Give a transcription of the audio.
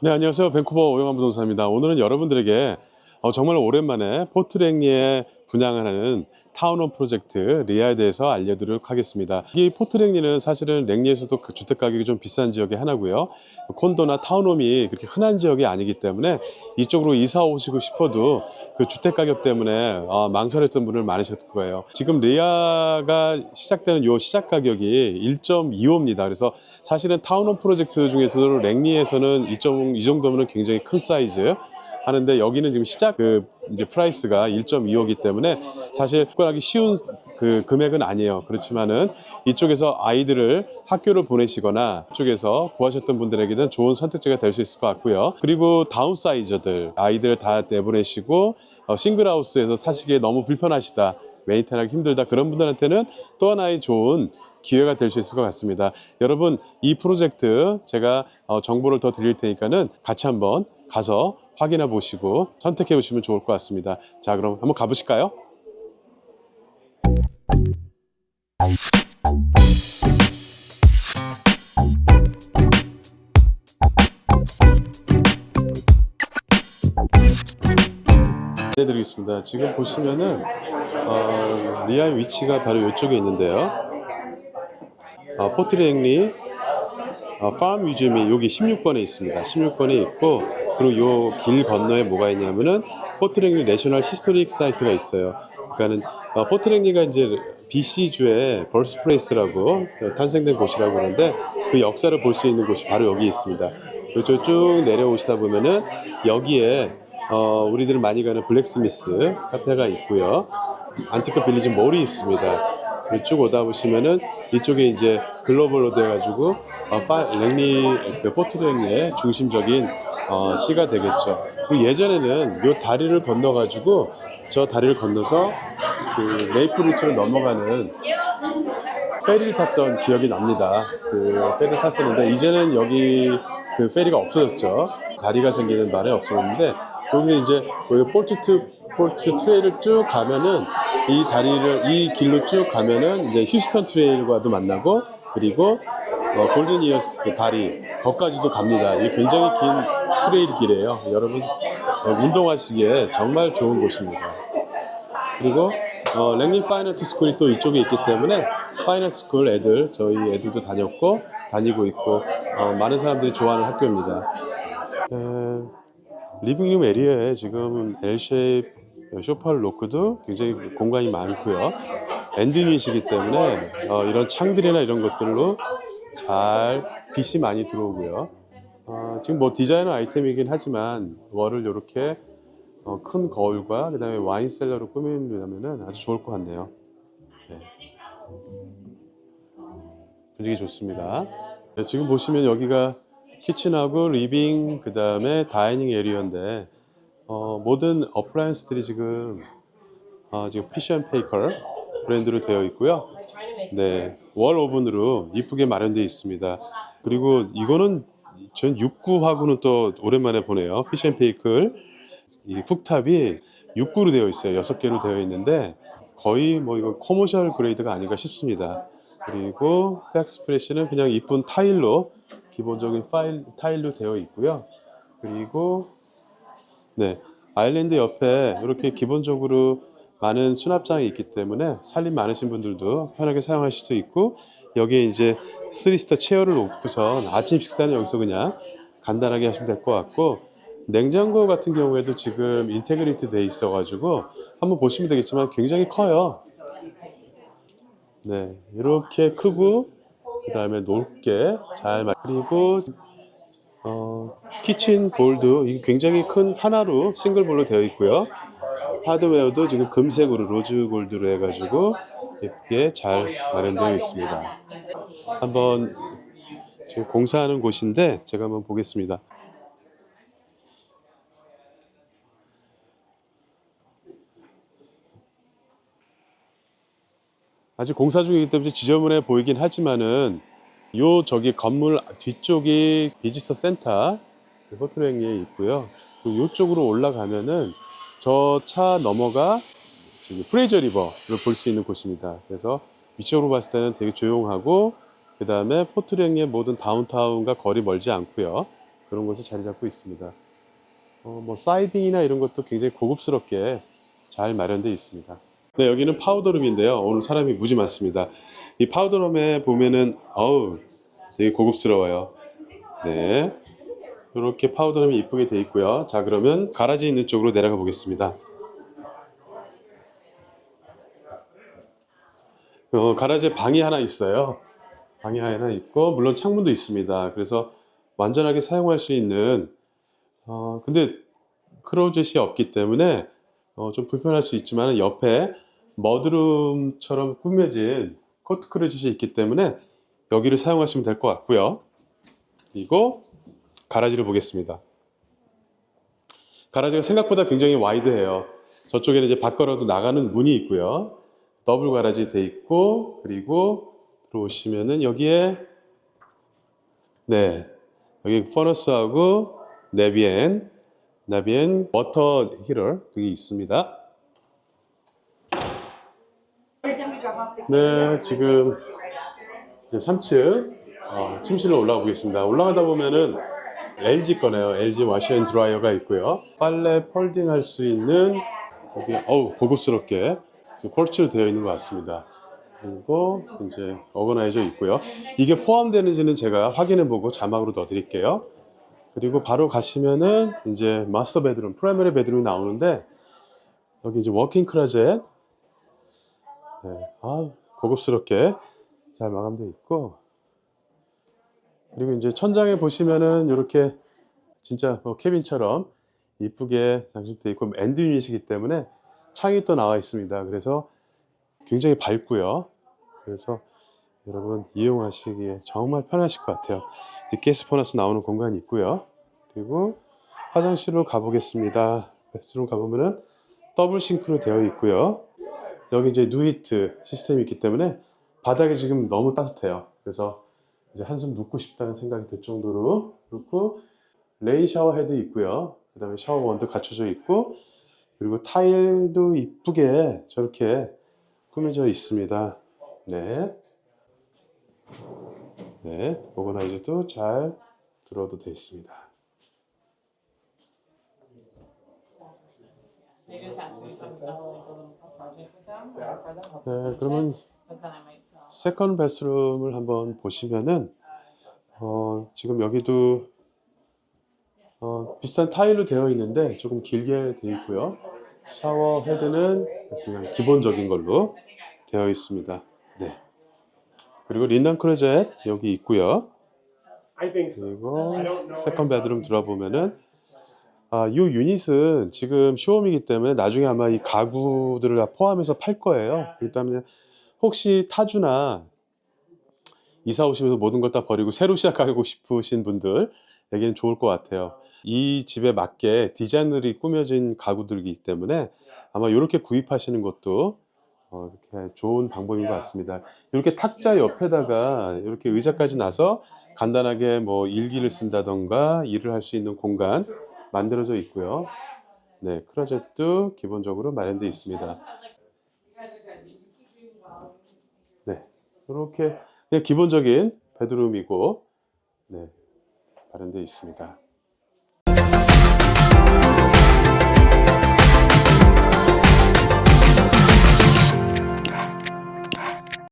네, 안녕하세요. 밴쿠버 오영환 부동산입니다. 오늘은 여러분들에게 어, 정말 오랜만에 포트랭리에 분양을 하는 타운홈 프로젝트 리아에 대해서 알려드리도록 하겠습니다. 이 포트랭리는 사실은 랭리에서도 그 주택 가격이 좀 비싼 지역의 하나고요. 콘도나 타운홈이 그렇게 흔한 지역이 아니기 때문에 이쪽으로 이사 오시고 싶어도 그 주택 가격 때문에 어, 망설였던 분들 많으셨을 거예요. 지금 리아가 시작되는 요 시작 가격이 1.25입니다. 그래서 사실은 타운홈 프로젝트 중에서도 랭리에서는 2.5, 이 정도면 굉장히 큰 사이즈. 하는데 여기는 지금 시작 그 이제 프라이스가 1.25이기 때문에 사실 접근하기 쉬운 그 금액은 아니에요. 그렇지만은 이쪽에서 아이들을 학교를 보내시거나 이쪽에서 구하셨던 분들에게는 좋은 선택지가 될 수 있을 것 같고요. 그리고 다운사이저들 아이들 다 내보내시고 어, 싱글하우스에서 사시기에 너무 불편하시다. 메인테인하기 힘들다 그런 분들한테는 또 하나의 좋은 기회가 될 수 있을 것 같습니다. 여러분 이 프로젝트 제가 어, 정보를 더 드릴 테니까는 같이 한번 가서 확인해 보시고 선택해 보시면 좋을 것 같습니다. 자 그럼 한번 가보실까요? 안내드리겠습니다. 지금 보시면은 어, 리아의 위치가 바로 이쪽에 있는데요. 어, 포트랭리 어, 파암 뮤지엄이 여기 16번에 있습니다. 16번에 있고 그리고 요 길 건너에 뭐가 있냐면은 포트랭리 내셔널 히스토릭 사이트가 있어요. 그러니까는 어, 포트랭리가 이제 BC주의 벌스프레이스라고 탄생된 곳이라고 그러는데 그 역사를 볼 수 있는 곳이 바로 여기 있습니다. 그리고 쭉 내려오시다 보면은 여기에 어, 우리들 많이 가는 블랙스미스 카페가 있고요. 안티크 빌리지 몰이 있습니다. 이쪽 오다 보시면은 이쪽에 이제 글로벌 로드 해가지고 어, 파, 랭리 그 포트랭리의 중심적인 어, 시가 되겠죠. 그리고 예전에는 요 다리를 건너가지고 저 다리를 건너서 그 레이프리치로 넘어가는 페리를 탔던 기억이 납니다. 그 페리를 탔었는데 이제는 여기 그 페리가 없어졌죠. 다리가 생기는 바에 없어졌는데 여기 이제 그 폴트 폴트 트레일을 쭉 가면은 이 다리를 이 길로 쭉 가면은 이제 휴스턴 트레일과도 만나고 그리고 어, 골든 이어스 다리 거기까지도 갑니다. 이게 굉장히 긴 트레일 길이에요. 여러분 어, 운동하시기에 정말 좋은 곳입니다. 그리고 어, 랭린 파이낸스 스쿨이 또 이쪽에 있기 때문에 파이낸스 스쿨 애들 저희 애들도 다녔고 다니고 있고 어, 많은 사람들이 좋아하는 학교입니다. 에, 리빙룸 에리어에 지금 L-쉐입 쇼파를 놓고도 굉장히 공간이 많고요. 엔드뉴이시기 때문에 어, 이런 창들이나 이런 것들로 잘 빛이 많이 들어오고요. 어, 지금 뭐 디자이너 아이템이긴 하지만 월을 이렇게 어, 큰 거울과 그 다음에 와인 셀러로 꾸민다면은 아주 좋을 것 같네요. 네. 분위기 좋습니다. 네, 지금 보시면 여기가 키친하고 리빙 그 다음에 다이닝 에리어인데 어, 모든 어플라이언스들이 지금 어, 지금 피쉬앤페이커 브랜드로 되어 있고요. 네, 월 오븐으로 이쁘게 마련되어 있습니다. 그리고 이거는 전 69하고는 또 오랜만에 보네요. 피쉬앤페이클 이 쿡탑이 6구로 되어 있어요. 6개로 되어 있는데 거의 뭐 이거 커머셜 그레이드가 아닌가 싶습니다. 그리고 백스프레시는 그냥 이쁜 타일로 기본적인 파일, 타일로 되어 있고요. 그리고 네 아일랜드 옆에 이렇게 기본적으로 많은 수납장이 있기 때문에 살림 많으신 분들도 편하게 사용하실 수 있고 여기에 이제 쓰리스터 체어를 놓고선 아침 식사는 여기서 그냥 간단하게 하시면 될 것 같고 냉장고 같은 경우에도 지금 인테그리티 돼 있어 가지고 한번 보시면 되겠지만 굉장히 커요 네 이렇게 크고 그 다음에 높게 잘 마- 그리고 어, 키친 볼도 이게 굉장히 큰 하나로 싱글 볼로 되어 있고요 하드웨어도 지금 금색으로 로즈 골드로 해가지고 예쁘게 잘 마련되어 있습니다. 한번 지금 공사하는 곳인데 제가 한번 보겠습니다. 아직 공사 중이기 때문에 지저분해 보이긴 하지만은 요 저기 건물 뒤쪽이 비지터 센터 호텔행리에 있고요. 그리고 이쪽으로 올라가면은 저 차 넘어가 프레이저 리버를 볼 수 있는 곳입니다. 그래서 위쪽으로 봤을 때는 되게 조용하고 그 다음에 포트랭의 모든 다운타운과 거리 멀지 않고요. 그런 곳에 자리 잡고 있습니다. 어, 뭐 사이딩이나 이런 것도 굉장히 고급스럽게 잘 마련되어 있습니다. 네, 여기는 파우더룸인데요. 오늘 사람이 무지 많습니다. 이 파우더룸에 보면은 어우 되게 고급스러워요. 네. 이렇게 파우더룸이 이쁘게 돼 있고요. 자, 그러면 가라지 있는 쪽으로 내려가 보겠습니다. 어, 가라지에 방이 하나 있어요. 방이 하나 있고 물론 창문도 있습니다. 그래서 완전하게 사용할 수 있는 어, 근데 크로젯이 없기 때문에 어, 좀 불편할 수 있지만 옆에 머드룸처럼 꾸며진 코트 크로젯이 있기 때문에 여기를 사용하시면 될 것 같고요. 그리고 가라지를 보겠습니다. 가라지가 생각보다 굉장히 와이드해요. 저쪽에는 이제 바꿔라도 나가는 문이 있고요. 더블 가라지 돼 있고 그리고 들어오시면은 여기에 네 여기 퍼너스하고 네비엔 나비엔 워터 히터 그게 있습니다. 네 지금 이제 3층 어, 침실로 올라가 보겠습니다. 올라가다 보면은 LG 거네요. LG 와셔앤 드라이어가 있고요. 빨래 폴딩 할 수 있는 여기 어우 고급스럽게 콜츠로 되어 있는 것 같습니다. 그리고 이제 어거나이저 있고요. 이게 포함되는지는 제가 확인해 보고 자막으로 넣어 드릴게요. 그리고 바로 가시면은 이제 마스터 베드룸, 프라이머리 베드룸이 나오는데 여기 이제 워킹 클라젯 네, 아, 고급스럽게 잘 마감되어 있고 그리고 이제 천장에 보시면은 이렇게 진짜 뭐 케빈처럼 이쁘게 장식되어 있고 엔드 유닛이기 때문에 창이 또 나와 있습니다. 그래서 굉장히 밝고요. 그래서 여러분 이용하시기에 정말 편하실 것 같아요. 퍼너스 나오는 공간이 있고요. 그리고 화장실로 가보겠습니다. 베스룸 가보면은 더블 싱크로 되어 있고요. 여기 이제 누히트 시스템이 있기 때문에 바닥이 지금 너무 따뜻해요. 그래서 이제 한숨 눕고 싶다는 생각이 들 정도로 그렇고 레인 샤워 헤드 있고요. 그 다음에 샤워 원도 갖춰져 있고 그리고 타일도 이쁘게 저렇게 꾸며져 있습니다. 네. 네, 오거나이즈도 잘 들어도 되어 있습니다. 네, 그러면. 세컨 베스룸을 한번 보시면은 어, 지금 여기도 어, 비슷한 타일로 되어 있는데 조금 길게 되어 있고요. 샤워 헤드는 그냥 기본적인 걸로 되어 있습니다. 네. 그리고 린던 크로젯 여기 있고요. 그리고 세컨 베드룸 들어보면은 아, 이 유닛은 지금 쇼홈이기 때문에 나중에 아마 이 가구들을 다 포함해서 팔 거예요. 그렇기 때문에 혹시 타주나 이사 오시면서 모든 걸 다 버리고 새로 시작하고 싶으신 분들에게는 좋을 것 같아요. 이 집에 맞게 디자인들이 꾸며진 가구들이기 때문에 아마 이렇게 구입하시는 것도 어, 이렇게 좋은 방법인 것 같습니다. 이렇게 탁자 옆에다가 이렇게 의자까지 놔서 간단하게 뭐 일기를 쓴다던가 일을 할 수 있는 공간 만들어져 있고요. 네, 크로젯도 기본적으로 마련되어 있습니다. 네, 이렇게 그냥 기본적인 베드룸이고 네, 마련되어 있습니다.